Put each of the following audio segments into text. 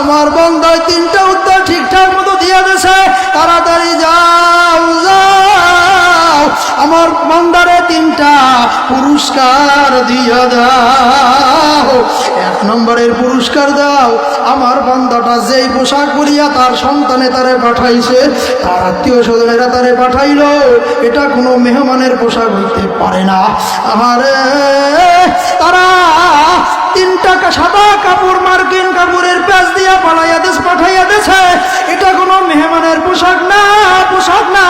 আমার বন্ধায় তিনটা উত্তর ঠিকঠাক মতো দিয়ে দিছে তাড়াতাড়ি যাও যাও। আমার বন্দারে তিনটা পুরস্কার দিয়ে দাও। এক নম্বরের পুরস্কার দাও। আমার বন্দাটা যেই পোশাক পরিয়া তার সন্তানে তারে পাঠাইছে, তার আত্মীয় স্বজনেরা তারে পাঠাইলো, এটা কোনো মেহমানের পোশাক হইতে পারে না। আরে তারা তিন টাকা সাদা কাপড় দিয়া পালাইয়া দেশ পাঠাইয়া দেছে। এটা কোনো মেহমানের পোশাক না পোশাক না।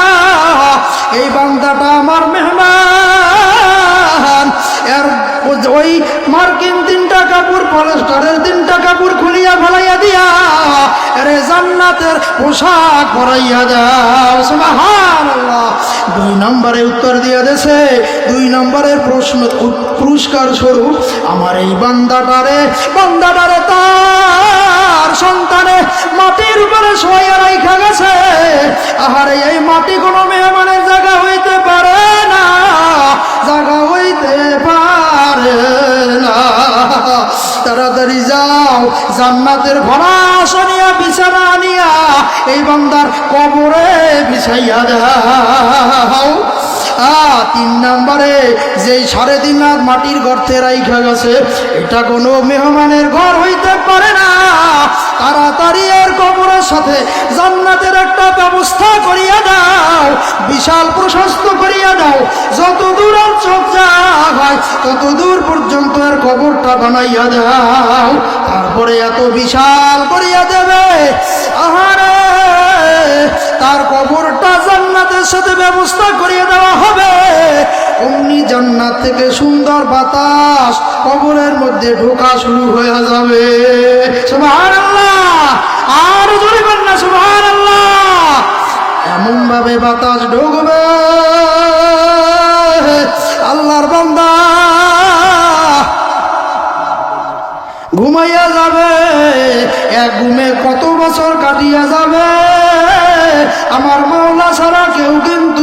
এই বান্দাটা আমার মেহমান। এর ওই মার্কিন তিনটা কাপড়, পলেস্টারের তিনটা কাপড় খুলিয়া ফেলাইয়া দিয়া রে জান্নাতের পোশাক পরাইয়া দাও। দুই নম্বরে উত্তর দিয়া দেছে, দুই নম্বরের প্রশ্ন, পুরস্কার স্বরূপ আমার এই বান্দাটারে বান্দাটারে তার সন্তানে মাটির উপরে শোয়া রাইখা গেছে। আহারে, এই মাটি কোনো মেহমানের জায়গা হইতে পারে না, জায়গা হইতে পারে না। তাড়াতাড়ি যাও, জান্নাতের ভরা আনিয়া, বিছানা আনিয়া, এই বান্দার কবরে বিছাইয়া দাও। তিন নম্বরে, যেই সাড়ে তিন মাটির গর্তে রাইখা গেছে, এটা কোনো মেহমানের ঘর হইতে পারে সাথে জান্নাতের একটা ব্যবস্থা করিয়া দাও, বিশাল প্রশস্ত করিয়া দাও। যত দূর আর চোখ যায় তত দূর পর্যন্ত এর কবরটা বানাইয়া দাও। তারপরে এত বিশাল করিয়া দেবে, আহারে! তার কবরটা জান্নাতের সাথে ব্যবস্থা করিয়ে দেওয়া হবে। অমনি জান্নাত থেকে সুন্দর বাতাস কবরের মধ্যে ঢোকা শুরু হয়ে যাবে। আর জোরে না, সুবহানাল্লাহ। এমন ভাবে বাতাস ঢুকবে, আল্লাহর বান্দা ঘুমাইয়া যাবে, এক ঘুমে কত বছর কাটিয়া যাবে, আমার মাওলা ছাড়া কেউ কিন্তু